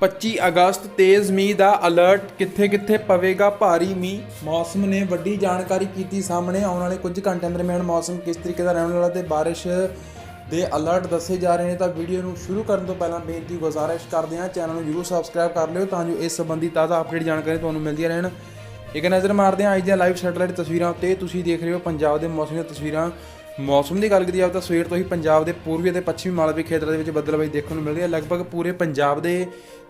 25 ਅਗਸਤ, ਤੇਜ਼ ਮੀਂਹ ਦਾ ਅਲਰਟ ਕਿੱਥੇ-ਕਿੱਥੇ ਪਵੇਗਾ ਭਾਰੀ ਮੀਂਹ? ਮੌਸਮ ਨੇ ਵੱਡੀ ਜਾਣਕਾਰੀ ਕੀਤੀ ਸਾਹਮਣੇ, ਆਉਣ ਵਾਲੇ ਕੁਝ ਘੰਟਿਆਂ ਦਰਮਿਆਨ ਮੌਸਮ ਕਿਸ ਤਰੀਕੇ ਦਾ ਰਹਿਣ ਵਾਲਾ ਤੇ ਬਾਰਿਸ਼ ਦੇ ਅਲਰਟ ਦੱਸੇ ਜਾ ਰਹੇ ਨੇ, ਤਾਂ ਵੀਡੀਓ ਨੂੰ ਸ਼ੁਰੂ ਕਰਨ ਤੋਂ ਪਹਿਲਾਂ ਬੇਨਤੀ, ਗੁਜ਼ਾਰਿਸ਼ ਕਰਦੇ ਹਾਂ, ਚੈਨਲ ਨੂੰ ਜਰੂਰ ਸਬਸਕ੍ਰਾਈਬ ਕਰ ਲਿਓ, ਤਾਂ ਜੋ ਇਸ ਸੰਬੰਧੀ ਤਾਜ਼ਾ ਅਪਡੇਟ ਜਾਣਕਾਰੀ ਤੁਹਾਨੂੰ ਮਿਲਦੀਆਂ ਰਹਿਣ। ਇੱਕ ਨਜ਼ਰ ਮਾਰਦੇ ਹਾਂ, ਅੱਜ ਦੀਆਂ ਲਾਈਵ ਸੈਟੇਲਾਈਟ ਤਸਵੀਰਾਂ ਉੱਤੇ, ਤੁਸੀਂ ਦੇਖ ਰਹੇ ਹੋ ਪੰਜਾਬ ਦੇ ਮੌਸਮ ਦੀਆਂ ਤਸਵੀਰਾਂ। ਮੌਸਮ ਦੀ ਗੱਲ ਕਰੀਏ ਜਾਵੇ ਤਾਂ ਸਵੇਰ ਤੋਂ ਹੀ ਪੰਜਾਬ ਦੇ ਪੂਰਬੀ ਅਤੇ ਪੱਛਮੀ ਮਾਲਵੇ ਖੇਤਰ ਦੇ ਵਿੱਚ ਬੱਦਲਬਾਈ ਦੇਖਣ ਨੂੰ ਮਿਲ ਰਹੀ ਹੈ। ਲਗਭਗ ਪੂਰੇ ਪੰਜਾਬ ਦੇ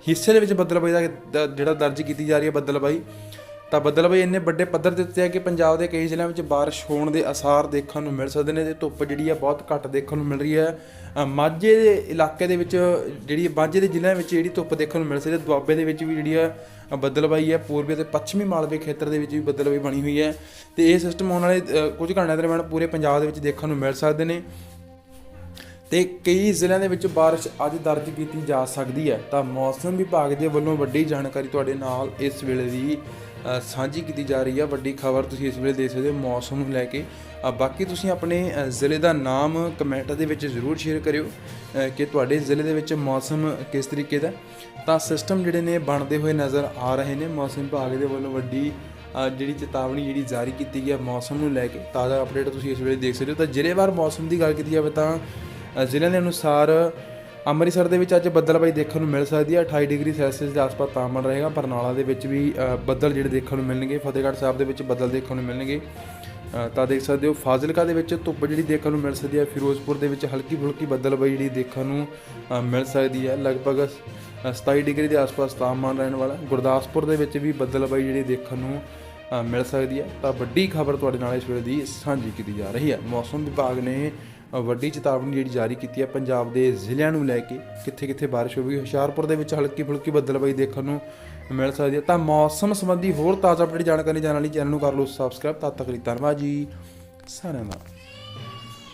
ਹਿੱਸੇ ਦੇ ਵਿੱਚ ਬੱਦਲਬਾਈ ਦਾ ਦ- ਜਿਹੜਾ ਦਰਜ ਕੀਤੀ ਜਾ ਰਹੀ ਹੈ ਬੱਦਲਬਾਈ। ਤਾਂ ਬੱਦਲਬਾਈ ਇੰਨੇ ਵੱਡੇ ਪੱਧਰ ਦੇ ਉੱਤੇ ਹੈ ਕਿ ਪੰਜਾਬ ਦੇ ਕਈ ਜ਼ਿਲ੍ਹਿਆਂ ਵਿੱਚ ਬਾਰਿਸ਼ ਹੋਣ ਦੇ ਅਸਾਰ ਦੇਖਣ ਨੂੰ ਮਿਲ ਸਕਦੇ ਨੇ ਤੇ ਧੁੱਪ ਜਿਹੜੀ ਆ ਬਹੁਤ ਘੱਟ ਦੇਖਣ ਨੂੰ ਮਿਲ ਰਹੀ ਹੈ। ਮਾਝੇ ਦੇ ਇਲਾਕੇ ਦੇ ਵਿੱਚ ਜਿਹੜੀ ਮਾਝੇ ਦੇ ਜ਼ਿਲ੍ਹਿਆਂ ਵਿੱਚ ਜਿਹੜੀ ਧੁੱਪ ਦੇਖਣ ਨੂੰ ਮਿਲ ਸਕਦੀ ਹੈ। ਦੁਆਬੇ ਦੇ ਵਿੱਚ ਵੀ ਜਿਹੜੀ ਆ ਅ, ਬੱਦਲਬਾਈ ਹੈ। ਪੂਰਬੀ ਅਤੇ ਪੱਛਮੀ ਮਾਲਵੇ ਖੇਤਰ ਦੇ ਵਿੱਚ ਵੀ ਬੱਦਲਬਾਈ ਬਣੀ ਹੋਈ ਹੈ। ਤੇ ਇਹ ਸਿਸਟਮ ਆਉਣ ਵਾਲੇ ਕੁਝ ਘੰਟਿਆਂ ਦਰਮਿਆਨ ਪੂਰੇ ਪੰਜਾਬ ਦੇ ਵਿੱਚ ਦੇਖਣ ਨੂੰ ਮਿਲ ਸਕਦੇ ਨੇ। ਤੇ ਕਈ ਜ਼ਿਲ੍ਹਿਆਂ ਦੇ ਵਿੱਚ ਬਾਰਿਸ਼ ਅੱਜ ਦਰਜ ਕੀਤੀ ਜਾ ਸਕਦੀ ਹੈ। ਤਾਂ ਮੌਸਮ ਵਿਭਾਗ ਦੇ ਵੱਲੋਂ ਵੱਡੀ ਜਾਣਕਾਰੀ ਤੁਹਾਡੇ ਨਾਲ ਇਸ ਵੇਲੇ ਦੀ ਸਾਂਝੀ ਕੀਤੀ ਜਾ ਰਹੀ ਹੈ। ਵੱਡੀ ਖਬਰ ਤੁਸੀਂ ਇਸ ਵੇਲੇ ਦੇਖ ਸਕਦੇ ਹੋ ਮੌਸਮ ਨੂੰ ਲੈ ਕੇ। ਬਾਕੀ ਤੁਸੀਂ ਆਪਣੇ ਜ਼ਿਲ੍ਹੇ ਦਾ ਨਾਮ ਕਮੈਂਟ ਦੇ ਵਿੱਚ ਜ਼ਰੂਰ ਸ਼ੇਅਰ ਕਰਿਓ ਕਿ ਤੁਹਾਡੇ ਜ਼ਿਲ੍ਹੇ ਦੇ ਵਿੱਚ ਮੌਸਮ ਕਿਸ ਤਰੀਕੇ ਦਾ ਤਾਂ ਸਿਸਟਮ ਜਿਹੜੇ ਨੇ ਬਣਦੇ ਹੋਏ ਨਜ਼ਰ ਆ ਰਹੇ ਨੇ। ਮੌਸਮ ਵਿਭਾਗ ਦੇ ਵੱਲੋਂ ਵੱਡੀ ਜਿਹੜੀ ਚੇਤਾਵਨੀ ਜਿਹੜੀ ਜਾਰੀ ਕੀਤੀ ਗਈ ਹੈ ਮੌਸਮ ਨੂੰ ਲੈ ਕੇ। ਤਾਜ਼ਾ ਅਪਡੇਟ ਤੁਸੀਂ ਇਸ ਵੇਲੇ ਦੇਖ ਸਕਦੇ ਹੋ। ਤਾਂ ਜ਼ਿਲ੍ਹੇਵਾਰ ਮੌਸਮ ਦੀ ਗੱਲ ਕੀਤੀ ਜਾਵੇ ਤਾਂ ਜ਼ਿਲ੍ਹਿਆਂ ਦੇ ਅਨੁਸਾਰ ਅੰਮ੍ਰਿਤਸਰ ਦੇ ਵਿੱਚ ਅੱਜ ਬੱਦਲਬਾਈ ਦੇਖਣ ਨੂੰ ਮਿਲ ਸਕਦੀ ਹੈ। 28 ਡਿਗਰੀ ਸੈਲਸੀਅਸ ਦੇ ਆਸ-ਪਾਸ ਤਾਪਮਾਨ ਰਹੇਗਾ। ਬਰਨਾਲਾ ਦੇ ਵਿੱਚ ਵੀ ਬੱਦਲ ਜਿਹੜੇ ਦੇਖਣ ਨੂੰ ਮਿਲਣਗੇ। ਫਤਿਹਗੜ੍ਹ ਸਾਹਿਬ ਦੇ ਵਿੱਚ ਬੱਦਲ ਦੇਖਣ ਨੂੰ ਮਿਲਣਗੇ। ਤਾਂ ਦੇਖ ਸਕਦੇ ਹੋ ਫਾਜ਼ਿਲਕਾ ਦੇ ਵਿੱਚ ਧੁੱਪ ਜਿਹੜੀ ਦੇਖਣ ਨੂੰ ਮਿਲ ਸਕਦੀ ਹੈ। ਫਿਰੋਜ਼ਪੁਰ ਦੇ ਵਿੱਚ ਹਲਕੀ ਫੁਲਕੀ ਬੱਦਲਬਾਈ ਜਿਹੜੀ ਦੇਖਣ ਨੂੰ ਮਿਲ ਸਕਦੀ ਹੈ। ਲਗਭਗ ਅ, 27 ਡਿਗਰੀ ਦੇ ਆਸ-ਪਾਸ ਤਾਪਮਾਨ ਰਹਿਣ ਵਾਲਾ। ਗੁਰਦਾਸਪੁਰ ਦੇ ਵਿੱਚ ਵੀ ਬੱਦਲਬਾਈ ਜਿਹੜੀ ਦੇਖਣ ਨੂੰ ਮਿਲ ਸਕਦੀ ਹੈ। ਤਾਂ ਵੱਡੀ ਖਬਰ ਤੁਹਾਡੇ ਨਾਲ ਇਸ ਵੇਲੇ ਦੀ ਸਾਂਝੀ ਕੀਤੀ ਜਾ ਰਹੀ ਹੈ। ਮੌਸਮ ਵਿਭਾਗ ਨੇ ਵੱਡੀ ਚੇਤਾਵਨੀ ਜਿਹੜੀ ਜਾਰੀ ਕੀਤੀ ਹੈ ਪੰਜਾਬ ਦੇ ਜ਼ਿਲ੍ਹਿਆਂ ਨੂੰ ਲੈ ਕੇ ਕਿੱਥੇ ਕਿੱਥੇ ਬਾਰਿਸ਼ ਹੋਵੇਗੀ ਹੁਸ਼ਿਆਰਪੁਰ ਦੇ ਵਿੱਚ ਹਲਕੀ ਫੁਲਕੀ ਬੱਦਲਬਾਈ ਦੇਖਣ ਨੂੰ ਮਿਲ ਸਕਦੀ ਹੈ। ਤਾਂ ਮੌਸਮ ਸੰਬੰਧੀ ਹੋਰ ਤਾਜ਼ਾ ਅਪਡੇਟ ਜਾਣਕਾਰੀ ਜਾਣਨ ਲਈ ਚੈਨਲ ਨੂੰ ਕਰ ਲਓ ਸਬਸਕ੍ਰਾਈਬ ਤਦ ਤੱਕ ਲਈ ਧੰਨਵਾਦ ਜੀ। ਸਾਰਿਆਂ ਦਾ।